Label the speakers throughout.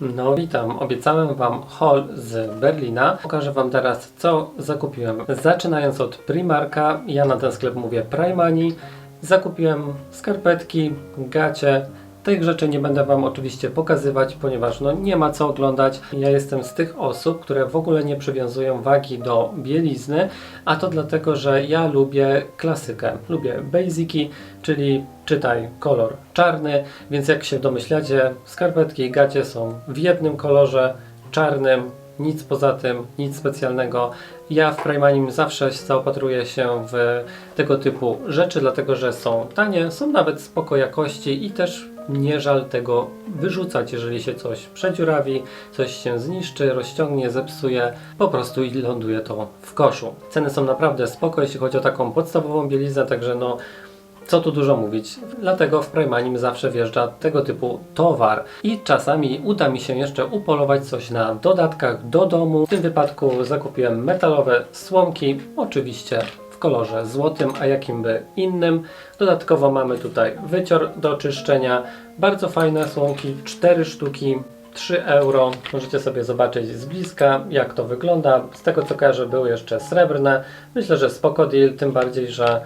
Speaker 1: No witam, obiecałem Wam haul z Berlina. Pokażę Wam teraz co zakupiłem. Zaczynając od Primarka, ja na ten sklep mówię Primani. Zakupiłem skarpetki, gacie. Tych rzeczy nie będę Wam oczywiście pokazywać, ponieważ no nie ma co oglądać. Ja jestem z tych osób, które w ogóle nie przywiązują wagi do bielizny, a to dlatego, że ja lubię klasykę. Lubię basiki, czyli czytaj kolor czarny, więc jak się domyślacie, skarpetki i gacie są w jednym kolorze czarnym, nic poza tym, nic specjalnego. Ja w Primanim zawsze zaopatruję się w tego typu rzeczy, dlatego że są tanie, są nawet spoko jakości i też nie żal tego wyrzucać, jeżeli się coś przedziurawi, coś się zniszczy, rozciągnie, zepsuje, po prostu i ląduje to w koszu. Ceny są naprawdę spoko, jeśli chodzi o taką podstawową bieliznę, także no co tu dużo mówić, dlatego w Primanim zawsze wjeżdża tego typu towar i czasami uda mi się jeszcze upolować coś na dodatkach do domu. W tym wypadku zakupiłem metalowe słomki, oczywiście w kolorze złotym, a jakim by innym. Dodatkowo mamy tutaj wycior do czyszczenia, bardzo fajne słomki, 4 sztuki. 3 euro. Możecie sobie zobaczyć z bliska, jak to wygląda. Z tego co kojarzę, były jeszcze srebrne. Myślę, że spoko deal, tym bardziej, że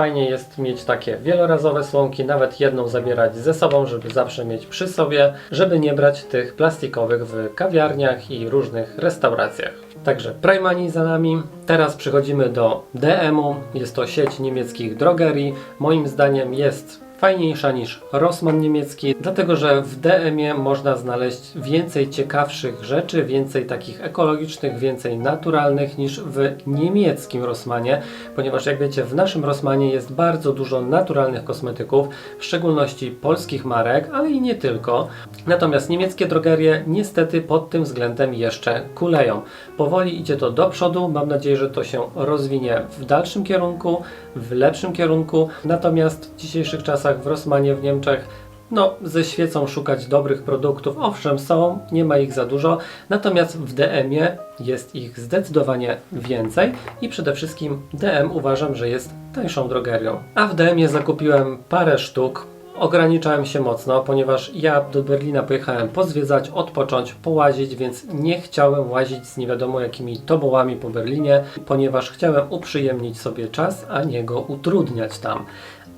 Speaker 1: Fajnie jest mieć takie wielorazowe słomki, nawet jedną zabierać ze sobą, żeby zawsze mieć przy sobie, żeby nie brać tych plastikowych w kawiarniach i różnych restauracjach. Także Primani za nami. Teraz przechodzimy do DM-u. Jest to sieć niemieckich drogerii. Moim zdaniem jest fajniejsza niż Rossmann niemiecki, dlatego że w DM-ie można znaleźć więcej ciekawszych rzeczy, więcej takich ekologicznych, więcej naturalnych niż w niemieckim Rossmanie, ponieważ jak wiecie, w naszym Rossmanie jest bardzo dużo naturalnych kosmetyków, w szczególności polskich marek, ale i nie tylko. Natomiast niemieckie drogerie niestety pod tym względem jeszcze kuleją. Powoli idzie to do przodu, mam nadzieję, że to się rozwinie w dalszym kierunku, w lepszym kierunku. Natomiast w dzisiejszych czasach w Rossmanie w Niemczech no, ze świecą szukać dobrych produktów. Owszem, są, nie ma ich za dużo, natomiast w DM-ie jest ich zdecydowanie więcej i przede wszystkim DM uważam, że jest tańszą drogerią. A w DM-ie zakupiłem parę sztuk. Ograniczałem się mocno, ponieważ ja do Berlina pojechałem pozwiedzać, odpocząć, połazić, więc nie chciałem łazić z nie wiadomo jakimi tobołami po Berlinie, ponieważ chciałem uprzyjemnić sobie czas, a nie go utrudniać tam.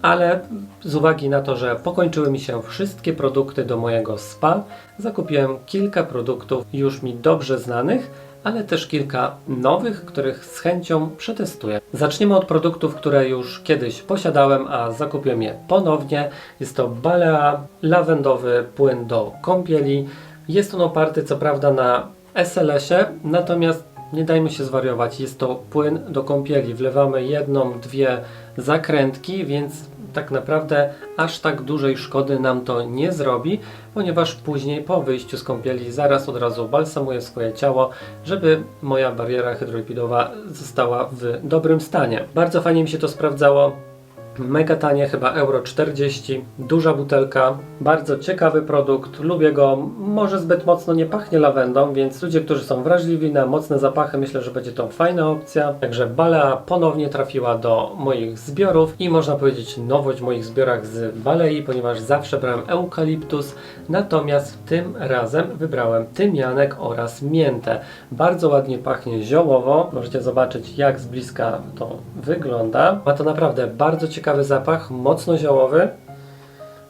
Speaker 1: Ale z uwagi na to, że pokończyły mi się wszystkie produkty do mojego spa, zakupiłem kilka produktów już mi dobrze znanych, ale też kilka nowych, których z chęcią przetestuję. Zaczniemy od produktów, które już kiedyś posiadałem, a zakupiłem je ponownie. Jest to Balea lawendowy płyn do kąpieli. Jest on oparty co prawda na SLS-ie, natomiast nie dajmy się zwariować, jest to płyn do kąpieli. Wlewamy jedną, dwie zakrętki, więc tak naprawdę aż tak dużej szkody nam to nie zrobi, ponieważ później po wyjściu z kąpieli zaraz od razu balsamuję swoje ciało, żeby moja bariera hydrolipidowa została w dobrym stanie. Bardzo fajnie mi się to sprawdzało. Mega tanie, chyba euro 40, duża butelka, bardzo ciekawy produkt, lubię go, może zbyt mocno nie pachnie lawendą, więc ludzie, którzy są wrażliwi na mocne zapachy, myślę, że będzie to fajna opcja. Także Balea ponownie trafiła do moich zbiorów i można powiedzieć nowość w moich zbiorach z Balei, ponieważ zawsze brałem eukaliptus, natomiast tym razem wybrałem tymianek oraz miętę. Bardzo ładnie pachnie ziołowo, możecie zobaczyć jak z bliska to wygląda. Ma to naprawdę bardzo ciekawy zapach, mocno ziołowy,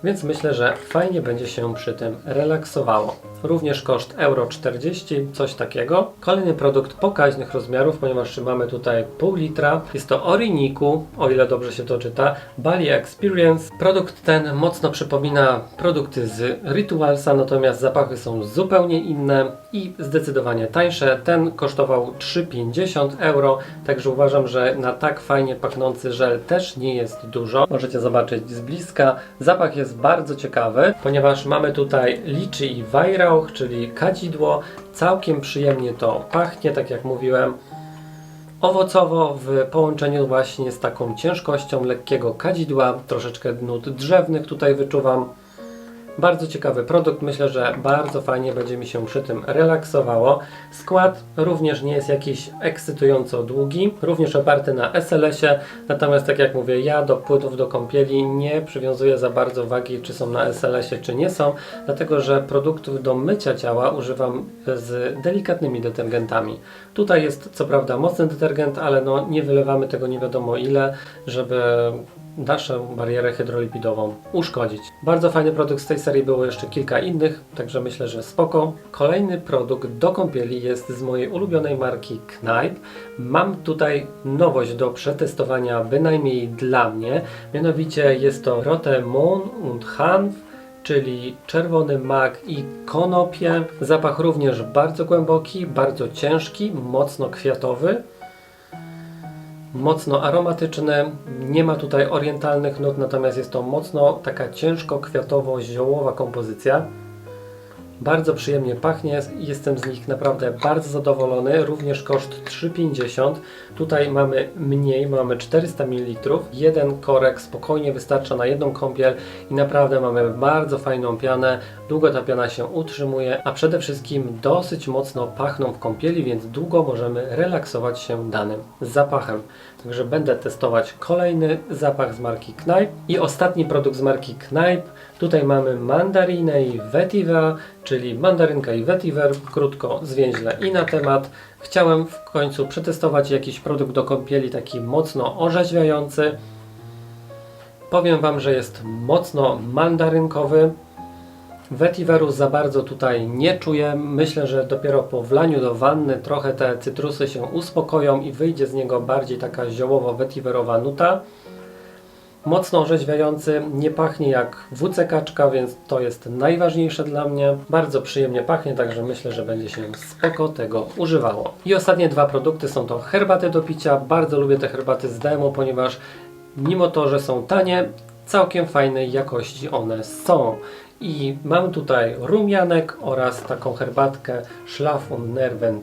Speaker 1: więc myślę, że fajnie będzie się przy tym relaksowało. Również koszt euro 40, coś takiego. Kolejny produkt pokaźnych rozmiarów, ponieważ mamy tutaj pół litra. Jest to Oriniku, o ile dobrze się to czyta, Bali Experience. Produkt ten mocno przypomina produkty z Ritualsa, natomiast zapachy są zupełnie inne i zdecydowanie tańsze. Ten kosztował 3,50 euro, także uważam, że na tak fajnie pachnący żel też nie jest dużo. Możecie zobaczyć z bliska. Zapach jest bardzo ciekawy, ponieważ mamy tutaj liczy i czyli kadzidło. Całkiem przyjemnie to pachnie, tak jak mówiłem. Owocowo w połączeniu właśnie z taką ciężkością lekkiego kadzidła, troszeczkę nut drzewnych tutaj wyczuwam. Bardzo ciekawy produkt, myślę, że bardzo fajnie będzie mi się przy tym relaksowało. Skład również nie jest jakiś ekscytująco długi, również oparty na SLS-ie, natomiast tak jak mówię, ja do płytów do kąpieli nie przywiązuję za bardzo wagi, czy są na SLS-ie, czy nie są, dlatego że produktów do mycia ciała używam z delikatnymi detergentami. Tutaj jest co prawda mocny detergent, ale no nie wylewamy tego nie wiadomo ile, żeby naszą barierę hydrolipidową uszkodzić. Bardzo fajny produkt z tej serii było jeszcze kilka innych, także myślę, że spoko. Kolejny produkt do kąpieli jest z mojej ulubionej marki Kneipp. Mam tutaj nowość do przetestowania, bynajmniej dla mnie. Mianowicie jest to Rote Mon und Hanf czyli czerwony mak i konopie. Zapach również bardzo głęboki, bardzo ciężki, mocno kwiatowy mocno aromatyczny, nie ma tutaj orientalnych nut, natomiast jest to mocno taka ciężko kwiatowo-ziołowa kompozycja. Bardzo przyjemnie pachnie, jestem z nich naprawdę bardzo zadowolony, również koszt 3,50. Tutaj mamy mniej, mamy 400 ml. Jeden korek spokojnie wystarcza na jedną kąpiel i naprawdę mamy bardzo fajną pianę. Długo ta piana się utrzymuje, a przede wszystkim dosyć mocno pachną w kąpieli, więc długo możemy relaksować się danym zapachem. Także będę testować kolejny zapach z marki Kneipp i ostatni produkt z marki Kneipp. Tutaj mamy mandarinę i vetiver, czyli mandarynka i vetiver, krótko, zwięźle i na temat. Chciałem w końcu przetestować jakiś produkt do kąpieli taki mocno orzeźwiający. Powiem Wam, że jest mocno mandarynkowy. Vetiveru za bardzo tutaj nie czuję. Myślę, że dopiero po wlaniu do wanny trochę te cytrusy się uspokoją i wyjdzie z niego bardziej taka ziołowo-vetiverowa nuta. Mocno orzeźwiający, nie pachnie jak WC kaczka, więc to jest najważniejsze dla mnie. Bardzo przyjemnie pachnie, także myślę, że będzie się spoko tego używało. I ostatnie dwa produkty są to herbaty do picia. Bardzo lubię te herbaty z demo, ponieważ mimo to, że są tanie, całkiem fajnej jakości one są. I mam tutaj rumianek oraz taką herbatkę Schlaf und Nerven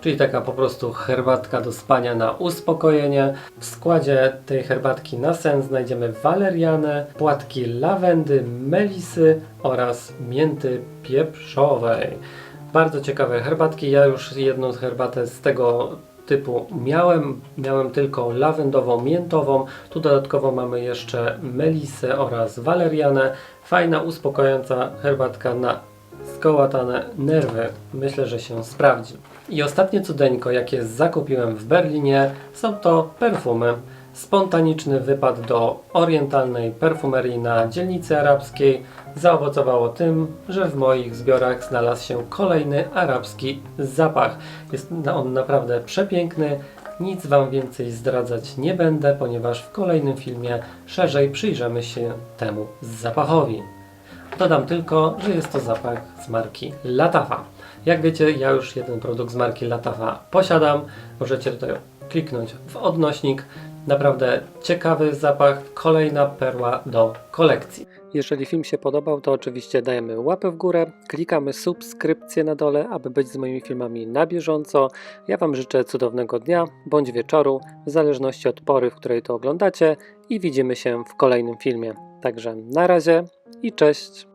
Speaker 1: czyli taka po prostu herbatka do spania na uspokojenie. W składzie tej herbatki na sen znajdziemy walerianę, płatki lawendy, melisy oraz mięty pieprzowej. Bardzo ciekawe herbatki. Ja już jedną herbatę z tego typu miałem. Miałem tylko lawendową, miętową. Tu dodatkowo mamy jeszcze melisę oraz walerianę. Fajna, uspokajająca herbatka na skołatane nerwy. Myślę, że się sprawdzi. I ostatnie cudeńko, jakie zakupiłem w Berlinie, są to perfumy. Spontaniczny wypad do orientalnej perfumerii na dzielnicy arabskiej zaowocowało tym, że w moich zbiorach znalazł się kolejny arabski zapach. Jest on naprawdę przepiękny. Nic Wam więcej zdradzać nie będę, ponieważ w kolejnym filmie szerzej przyjrzymy się temu zapachowi. Dodam tylko, że jest to zapach z marki Latafa. Jak wiecie, ja już jeden produkt z marki Latafa posiadam. Możecie tutaj kliknąć w odnośnik. Naprawdę ciekawy zapach, kolejna perła do kolekcji. Jeżeli film się podobał, to oczywiście dajemy łapę w górę, klikamy subskrypcję na dole, aby być z moimi filmami na bieżąco. Ja Wam życzę cudownego dnia bądź wieczoru, w zależności od pory, w której to oglądacie i widzimy się w kolejnym filmie. Także na razie i cześć!